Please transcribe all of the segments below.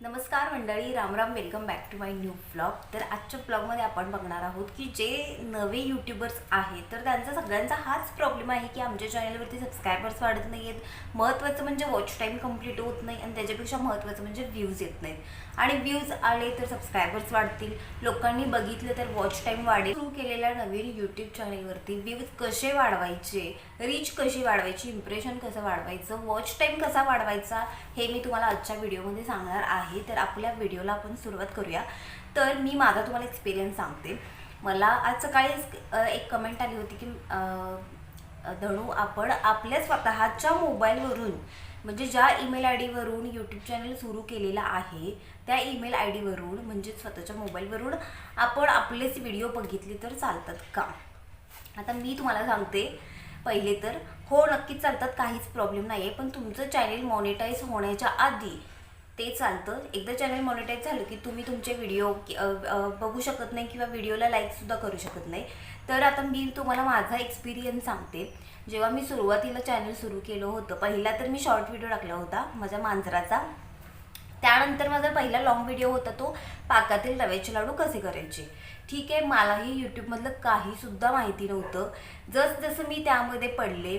नमस्कार मंडळी रामराम welcome back to my new blog तर आजच्या ब्लॉगमध्ये आपण बघणार आहोत की जे नवे यूट्यूबर्स आहेत तर त्यांचा सगळ्यांचा हाच प्रॉब्लेम आहे की आमच्या चॅनलवरती सबस्क्रायबर्स वाढत नाही आहेत महत्त्वाचं म्हणजे वॉच टाईम कंप्लीट होत नाही आणि त्याच्यापेक्षा महत्त्वाचं म्हणजे व्ह्यूज येत नाहीत. आणि व्ह्यूज आले तर सबस्क्रायबर्स वाढतील. लोकांनी बघितलं तर वॉच टाईम वाढेल. सुरू केलेल्या नवीन यूट्यूब चॅनलवरती व्ह्यूज कसे वाढवायचे रीच कशी वाढवायची इम्प्रेशन कसं वाढवायचं वॉच टाईम कसा वाढवायचा हे मी तुम्हाला आजच्या व्हिडिओमध्ये सांगणार आहे. आहे तर आपल्या व्हिडिओला आपण सुरुवात करूया. तर मी माझा तुम्हाला एक्सपिरियन्स सांगते. मला आज सकाळी एक कमेंट आली होती की धणू आपण आपल्या स्वतःच्या मोबाईलवरून म्हणजे ज्या ईमेल आय डीवरून यूट्यूब चॅनल सुरू केलेला आहे त्या ईमेल आय डीवरून म्हणजे स्वतःच्या मोबाईलवरून आपण आपलेच व्हिडिओ बघितले तर चालतात का? आता मी तुम्हाला सांगते. पहिले तर हो नक्कीच चालतात काहीच प्रॉब्लेम नाही आहे पण तुमचं चॅनेल मॉनिटाईज होण्याच्या आधी ते चालतं. एकदा चॅनल मॉनिटाईज झालं की तुम्ही तुमचे व्हिडिओ बघू शकत नाही किंवा व्हिडिओला लाईकसुद्धा करू शकत नाही. तर आता मी तुम्हाला माझा एक्सपिरियन्स सांगते. जेव्हा मी सुरुवातीला चॅनल सुरू केलं होतं पहिला तर मी शॉर्ट व्हिडिओ टाकला होता माझ्या मांजराचा. त्यानंतर माझा पहिला लॉंग व्हिडिओ होता तो पाकातील रव्याचे लाडू कसे करायचे. ठीक आहे मलाही यूट्यूबमधलं काहीसुद्धा माहिती नव्हतं. जसजसं मी त्यामध्ये पडले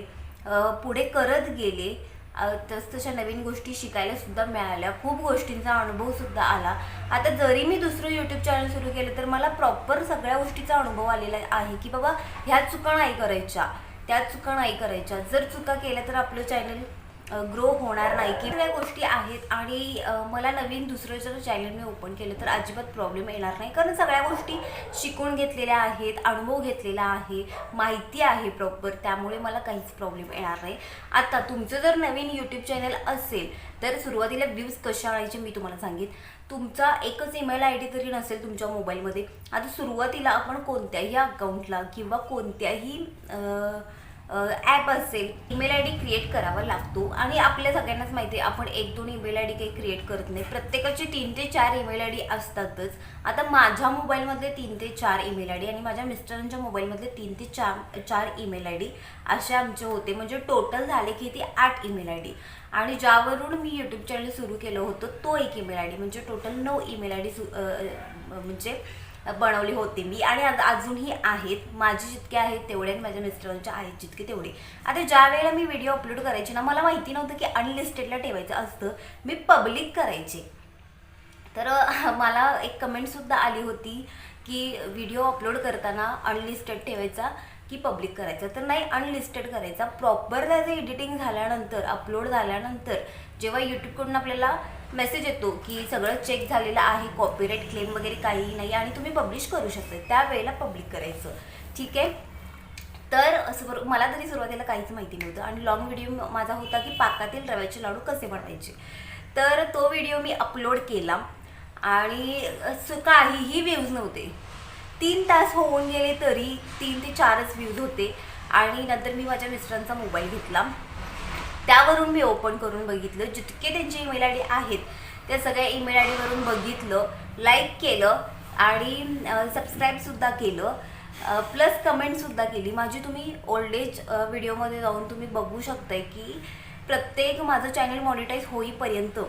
पुढे करत गेले तस तसतशा नवीन गोष्टी शिकायला सुद्धा मिळाल्या. खूप गोष्टींचा अनुभव सुद्धा आला. आता जरी मी दुसरं यूट्यूब चॅनल सुरू केलं तर मला प्रॉपर सगळ्या गोष्टीचा अनुभव आलेला आहे की बाबा ह्या चुका नाही करायच्या. त्या चुका नाही करायच्या. जर चुका केल्या तर आपलं चॅनल ग्रो होणार नाही की सगळ्या गोष्टी आहेत आणि मला नवीन दुसरं जर चॅनल मी ओपन केलं तर अजिबात प्रॉब्लेम येणार नाही. कारण सगळ्या गोष्टी शिकून घेतलेल्या आहेत अनुभव घेतलेला आहे माहिती आहे प्रॉपर त्यामुळे मला काहीच प्रॉब्लेम येणार नाही. आता तुमचं जर नवीन यूट्यूब चॅनल असेल तर सुरुवातीला व्ह्यूज कशा आणायचे मी तुम्हाला सांगेन. तुमचा एकच ईमेल आय डी तरी नसेल तुमच्या मोबाईलमध्ये आता सुरुवातीला आपण कोणत्याही अकाउंटला किंवा कोणत्याही ॲप असेल ईमेल आय डी क्रिएट करावा लागतो. आणि आपल्या सगळ्यांनाच माहिती आहे आपण एक दोन ईमेल आय डी काही क्रिएट करत नाही. प्रत्येकाचे तीन ते चार ईमेल आय डी असतातच. आता माझ्या मोबाईलमधले तीन ते चार ईमेल आय डी आणि माझ्या मिस्टरांच्या मोबाईलमधले तीन ते चार चार ईमेल आय डी असे आमचे होते. म्हणजे टोटल झाले की ते आठ ईमेल आय डी आणि ज्यावरून मी यूट्यूब चॅनल सुरू केलं होतं तो एक ईमेल आय डी म्हणजे टोटल नऊ ईमेल आय डी म्हणजे बनवली होती मी. आणि अजूनही आहेत. माझे जितके आहेत तेवढे आणि माझ्या मिस्टरांचे आहेत जितके तेवढे. आता ज्या वेळेला मी व्हिडिओ अपलोड करायचे ना मला माहिती नव्हतं की अनलिस्टेडला ठेवायचं असतं. मी पब्लिक करायचे. तर मला एक कमेंटसुद्धा आली होती की व्हिडिओ अपलोड करताना अनलिस्टेड ठेवायचा की पब्लिक करायचा? तर नाही अनलिस्टेड करायचा. प्रॉपर त्याचं एडिटिंग झाल्यानंतर अपलोड झाल्यानंतर जेव्हा यूट्यूबकडून आपल्याला मेसेज येतो की सगळं चेक झालेलं आहे कॉपीराईट क्लेम वगैरे काहीही नाही आणि तुम्ही पब्लिश करू शकता. त्यावेळेला पब्लिक करायचं. ठीक आहे? तर असं बरो मला तरी सुरुवातीला काहीच माहिती नव्हतं आणि लॉंग व्हिडिओ माझा होता की पाकातील रव्याचे लाडू कसे बनवायचे. तर तो व्हिडिओ मी अपलोड केला आणि असं काहीही व्ह्यूज नव्हते. तीन तास होऊन गेले तरी तीन ते चारच व्ह्यूज होते आणि नंतर मी माझ्या मिस्टरांचा मोबाईल घेतला. त्यावरून मी ओपन करून बघितलं. जितके त्यांचे ईमेल आय डी आहेत त्या सगळ्या ईमेल आय डीवरून बघितलं लाईक केलं आणि सबस्क्राईबसुद्धा केलं. प्लस कमेंटसुद्धा केली. माझी तुम्ही ओल्ड एज व्हिडिओमध्ये जाऊन तुम्ही बघू शकताय की प्रत्येक माझं चॅनल मॉनिटाईज होईपर्यंत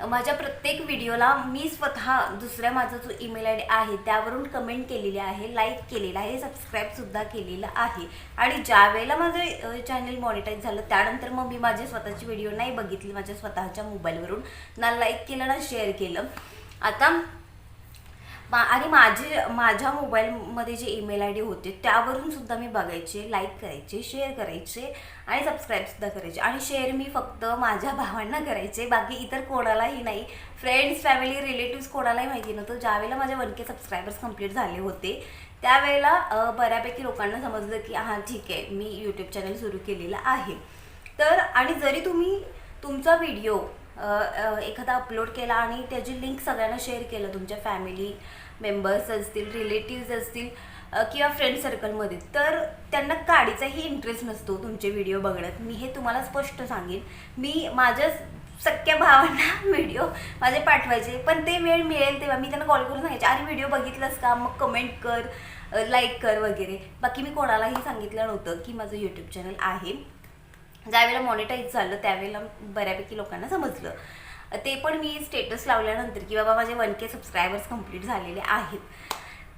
माझ्या प्रत्येक व्हिडिओला मी स्वतः दुसऱ्या माझा जो ईमेल आय डी आहे त्यावरून कमेंट केलेली आहे लाईक केलेलं आहे सबस्क्राईबसुद्धा केलेलं आहे. आणि ज्या वेळेला माझं चॅनल मॉनिटाईज झालं त्यानंतर मग मी माझे स्वतःची व्हिडिओ नाही बघितली माझ्या स्वतःच्या मोबाईलवरून. ना लाईक केलं ना शेअर केलं. आता मा आणि माझे माझ्या मोबाईलमध्ये जे ईमेल आय डी होते त्यावरून सुद्धा मी बघायचे लाईक करायचे शेअर करायचे आणि सबस्क्राईबसुद्धा करायचे. आणि शेअर मी फक्त माझ्या भावांना करायचे बाकी इतर कोणालाही नाही. फ्रेंड्स फॅमिली रिलेटिव्स कोणालाही माहिती नव्हतं. ज्यावेळेला माझ्या वन के सबस्क्रायबर्स कंप्लीट झाले होते त्यावेळेला बऱ्यापैकी लोकांना समजलं की हां ठीक आहे मी यूट्यूब चॅनल सुरू केलेलं आहे. तर आणि जरी तुम्ही तुमचा व्हिडिओ एखादा अपलोड केला आणि त्याची लिंक सगळ्यांना शेअर केलं तुमच्या फॅमिली मेंबर्स असतील रिलेटिव्ज असतील किंवा फ्रेंड सर्कलमध्ये तर त्यांना काडीचाही इंटरेस्ट नसतो तुमचे व्हिडिओ बघण्यात. मी हे तुम्हाला स्पष्ट सांगेन. मी माझ्या सख्या भावांना व्हिडिओ माझे पाठवायचे पण ते वेळ मिळेल तेव्हा मी त्यांना कॉल करून सांगायचे अरे व्हिडिओ बघितलंस का? मग कमेंट कर लाईक कर वगैरे. बाकी मी कोणालाही सांगितलं नव्हतं की माझं यूट्यूब चॅनल आहे. ज्यावेळेला मॉनिटाईज झालं त्यावेळेला बऱ्यापैकी लोकांना समजलं. ते पण मी स्टेटस लावल्यानंतर की बाबा माझे वन के सबस्क्रायबर्स कंप्लीट झालेले आहेत.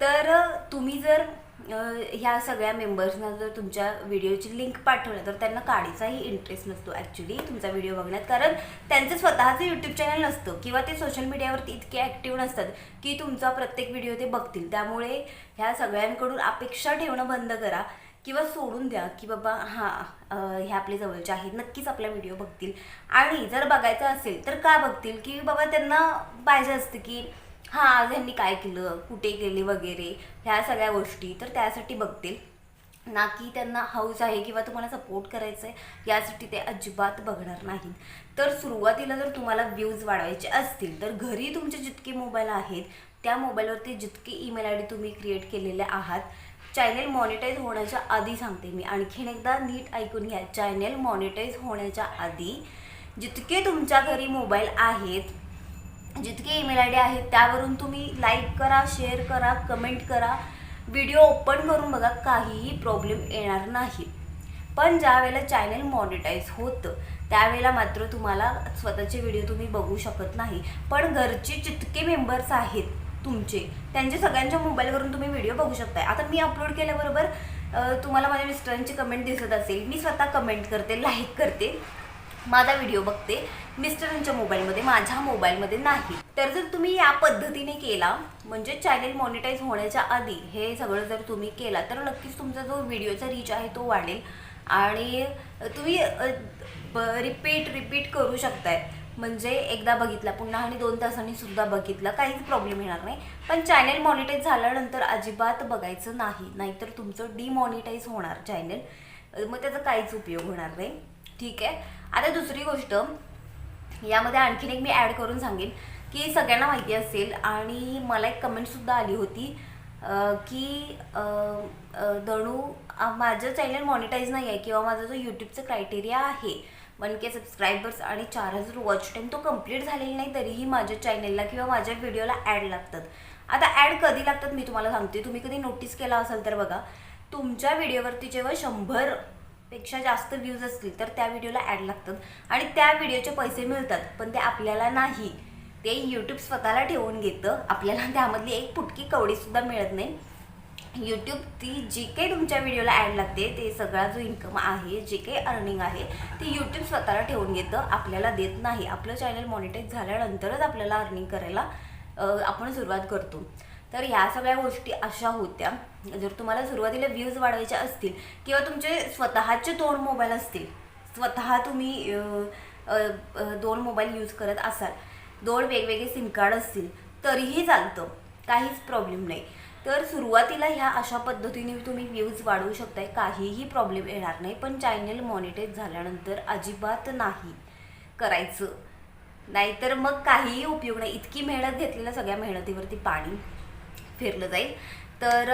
तर तुम्ही जर ह्या सगळ्या मेंबर्सना जर तुमच्या व्हिडिओची लिंक पाठवलं तर त्यांना काडीचाही इंटरेस्ट नसतो ॲक्च्युली तुमचा व्हिडिओ बघण्यात. कारण त्यांचं स्वतःचं यूट्यूब चॅनल नसतं किंवा ते सोशल मीडियावरती इतके ॲक्टिव्ह नसतात की तुमचा प्रत्येक व्हिडिओ ते बघतील. त्यामुळे ह्या सगळ्यांकडून अपेक्षा ठेवणं बंद करा. किंवा सोडून द्या की बाबा हां हे आपले जवळचे आहेत नक्कीच आपला व्हिडिओ बघतील. आणि जर बघायचं असेल तर का बघतील? की बाबा त्यांना पाहिजे असतं की हां आज ह्यांनी काय केलं कुठे गेले वगैरे ह्या सगळ्या गोष्टी तर त्यासाठी बघतील. ना की त्यांना हाऊस आहे किंवा तुम्हाला सपोर्ट करायचं आहे यासाठी ते अजिबात बघणार नाहीत. तर सुरुवातीला जर तुम्हाला व्ह्यूज वाढवायचे असतील तर घरी तुमचे जितके मोबाईल आहेत त्या मोबाईलवरती जितके ईमेल आय डी तुम्ही क्रिएट केलेले आहात चॅनेल मॉनिटाईज होण्याच्या आधी सांगते मी. आणखीन एकदा नीट ऐकून घ्या. चॅनेल मॉनिटाईज होण्याच्या आधी जितके तुमच्या घरी मोबाईल आहेत जितके ईमेल आय डी आहेत त्यावरून तुम्ही लाईक करा शेअर करा कमेंट करा. व्हिडिओ ओपन करून बघा काहीही प्रॉब्लेम येणार नाही. पण ज्या वेळेला चॅनल मॉनिटाईज होतं त्यावेळेला मात्र तुम्हाला स्वतःचे व्हिडिओ तुम्ही बघू शकत नाही. पण घरचे जितके मेंबर्स आहेत तुमचे. त्यांचे सगळ्यांच्या मोबाईलवरून तुम्ही व्हिडिओ बघू शकताय. आता मी अपलोड केल्याबरोबर तुम्हाला माझ्या मिस्टरांची कमेंट दिसत असेल. मी स्वतः कमेंट करते लाईक करते. माझा व्हिडिओ बघते. मिस्टरांच्या मोबाईलमध्ये माझ्या मोबाईलमध्ये नाही. तर जर तुम्ही या पद्धतीने केला म्हणजे चॅनेल मॉनिटाईज होण्याच्या आधी हे सगळं जर तुम्ही केला तर नक्कीच तुमचा जो व्हिडिओचा रीच आहे तो वाढेल. आणि तुम्ही रिपीट रिपीट करू शकताय. म्हणजे एकदा बघितला पुन्हा आणि दोन तासांनी सुद्धा बघितला काहीच प्रॉब्लेम येणार नाही. पण चॅनेल मॉनिटाईज झाल्यानंतर अजिबात बघायचं नाही नाहीतर तुमचं डिमॉनिटाईज होणार चॅनेल मग त्याचा काहीच उपयोग होणार नाही. ठीक आहे? आता दुसरी गोष्ट यामध्ये आणखीन एक मी ॲड करून सांगेन की सगळ्यांना माहिती असेल आणि मला एक कमेंटसुद्धा आली होती की दणू माझं चॅनल मॉनिटाईज नाही आहे किंवा माझा जो यूट्यूबचं क्रायटेरिया आहे वन के सबस्क्रायबर्स आणि चार हजार वॉच टाईम तो कंप्लीट झालेला नाही तरीही माझ्या चॅनेलला किंवा माझ्या व्हिडिओला ॲड लागतात. आता ॲड कधी लागतात मी तुम्हाला सांगते. तुम्ही कधी नोटीस केला असाल तर बघा तुमच्या व्हिडिओवरती जेव्हा शंभरपेक्षा जास्त व्ह्यूज असतील तर त्या व्हिडिओला ॲड लागतात. आणि त्या व्हिडिओचे पैसे मिळतात पण ते आपल्याला नाही. ते यूट्यूब स्वतःला ठेवून घेतं. आपल्याला त्यामधली एक फुटकी कवडीसुद्धा मिळत नाही. यूट्यूब ती जी काही तुमच्या व्हिडिओला ॲड लागते. ते सगळा जो इन्कम आहे जे काही अर्निंग आहे ते यूट्यूब स्वतःला ठेवून घेतं. आपल्याला देत नाही. आपलं चॅनल मॉनिटाईज झाल्यानंतरच आपल्याला अर्निंग करायला आपण सुरुवात करतो. तर ह्या सगळ्या गोष्टी अशा होत्या. जर तुम्हाला सुरुवातीला व्ह्यूज वाढवायचे असतील किंवा तुमचे स्वतःचे दोन मोबाईल असतील स्वतः तुम्ही दोन मोबाईल यूज करत असाल दोन वेगवेगळे सिम कार्ड असतील तरीही चालतं. काहीच प्रॉब्लेम नाही. तर सुरुवातीला ह्या अशा पद्धतीने तुम्ही व्ह्यूज वाढवू शकताय. काहीही प्रॉब्लेम येणार नाही. पण चॅनल मॉनिटाईज झाल्यानंतर अजिबात नाही करायचं. नाहीतर मग काहीही उपयोग नाही. इतकी मेहनत घेतलेल्या सगळ्या मेहनतीवरती पाणी फिरलं जाईल. तर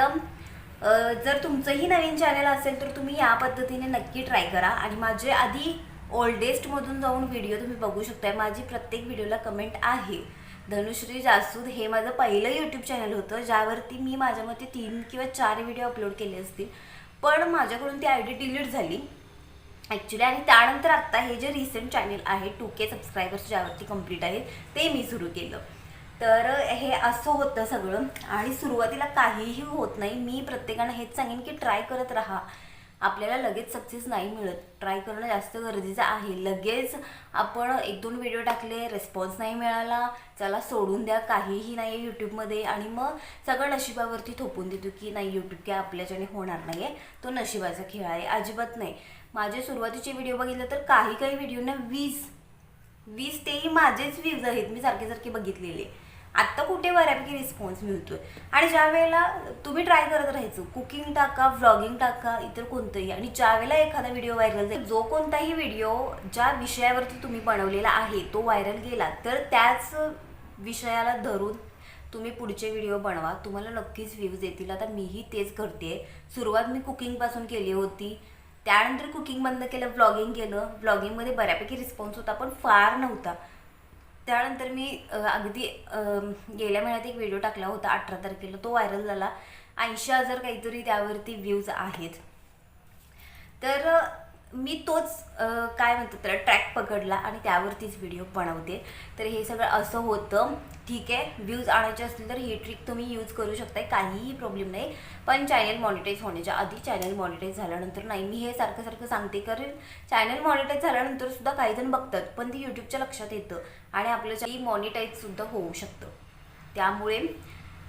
जर तुमचंही नवीन चॅनल असेल तर तुम्ही या पद्धतीने नक्की ट्राय करा. आणि माझे आधी ओल्डेस्टमधून जाऊन व्हिडिओ तुम्ही बघू शकताय. माझी प्रत्येक व्हिडिओला कमेंट आहे. धनुश्री जासूद हे माझं पहिलं यूट्यूब चॅनल होतं ज्यावरती मी माझ्या मते तीन किंवा चार व्हिडिओ अपलोड केले असतील. पण माझ्याकडून ती आय डी डिलीट झाली. ॲक्च्युली आणि त्यानंतर आत्ता हे जे रिसेंट चॅनल आहे टू के सबस्क्रायबर्स ज्यावरती कंप्लीट आहे ते मी सुरू केलं. तर हे असं होतं सगळं. आणि सुरुवातीला काहीही होत नाही. मी प्रत्येकानं हेच सांगेन की ट्राय करत राहा. आपल्याला लगेच सक्सेस नाही मिळत. ट्राय करणं जास्त गरजेचं आहे. लगेच आपण एक दोन व्हिडिओ टाकले रेस्पॉन्स नाही मिळाला चला सोडून द्या. काहीही नाही आहे यूट्यूबमध्ये आणि मग सगळं नशिबावरती थोपून देतो की नाही यूट्यूब काय आपल्याच्याने होणार नाही आहे तो नशिबाचा खेळ आहे. अजिबात नाही. माझे सुरुवातीचे व्हिडिओ बघितले तर काही काही व्हिडिओना वीस वीस तेही माझेच व्ह्यूज आहेत. मी सारखे सारखे बघितलेले. आत्ता कुठे बऱ्यापैकी रिस्पॉन्स मिळतोय? आणि ज्या वेळेला तुम्ही ट्राय करत राहायचं कुकिंग टाका व्लॉगिंग टाका इतर कोणतंही आणि ज्या वेळेला एखादा व्हिडिओ व्हायरल जाईल जो कोणताही व्हिडिओ ज्या विषयावरती तुम्ही बनवलेला आहे तो व्हायरल गेला तर त्याच विषयाला धरून तुम्ही पुढचे व्हिडिओ बनवा. तुम्हाला नक्कीच व्ह्यूज येतील. आता मीही तेच करते सुरुवात मी कुकिंगपासून केली होती. त्यानंतर कुकिंग बंद केलं व्लॉगिंग केलं. व्लॉगिंगमध्ये बऱ्यापैकी रिस्पॉन्स होता पण फार नव्हता. त्यानंतर मी अगदी गेल्या महिन्यात एक व्हिडिओ टाकला होता अठरा तारखेला. तो व्हायरल झाला. ऐंशी हजार काहीतरी त्यावरती व्ह्यूज आहेत. तर मी तोच काय म्हणतो त्याला ट्रॅक पकडला आणि त्यावरतीच व्हिडिओ बनवते. तर हे सगळं असं होतं. ठीक आहे व्ह्यूज आणायचे असतील तर ही ट्रिक तुम्ही यूज करू शकताय. काहीही प्रॉब्लेम नाही. पण चॅनल मॉनिटाईज होण्याच्या आधी चॅनल मॉनिटाईज झाल्यानंतर नाही मी हे सारखं सारखं सांगते. कारण चॅनल मॉनिटाईज झाल्यानंतर सुद्धा काही जण बघतात पण ते यूट्यूबच्या लक्षात येतं. आणि आपलं मॉनिटाईज सुद्धा होऊ शकतं. त्यामुळे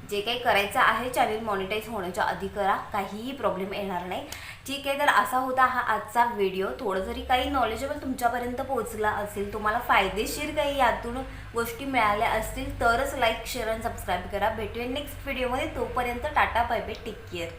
जे काही करायचं आहे चॅनल मॉनिटाईज होण्याच्या आधी करा काहीही प्रॉब्लेम येणार नाही. ठीक आहे तर असा होता हा आजचा व्हिडिओ थोडं जरी काही नॉलेजेबल तुमच्यापर्यंत पोहोचला असेल तुम्हाला फायदेशीर काही यातून गोष्टी मिळाल्या असतील तरच लाईक शेअर आणि सबस्क्राईब करा. भेटूया नेक्स्ट व्हिडिओमध्ये तोपर्यंत tata bye bye take care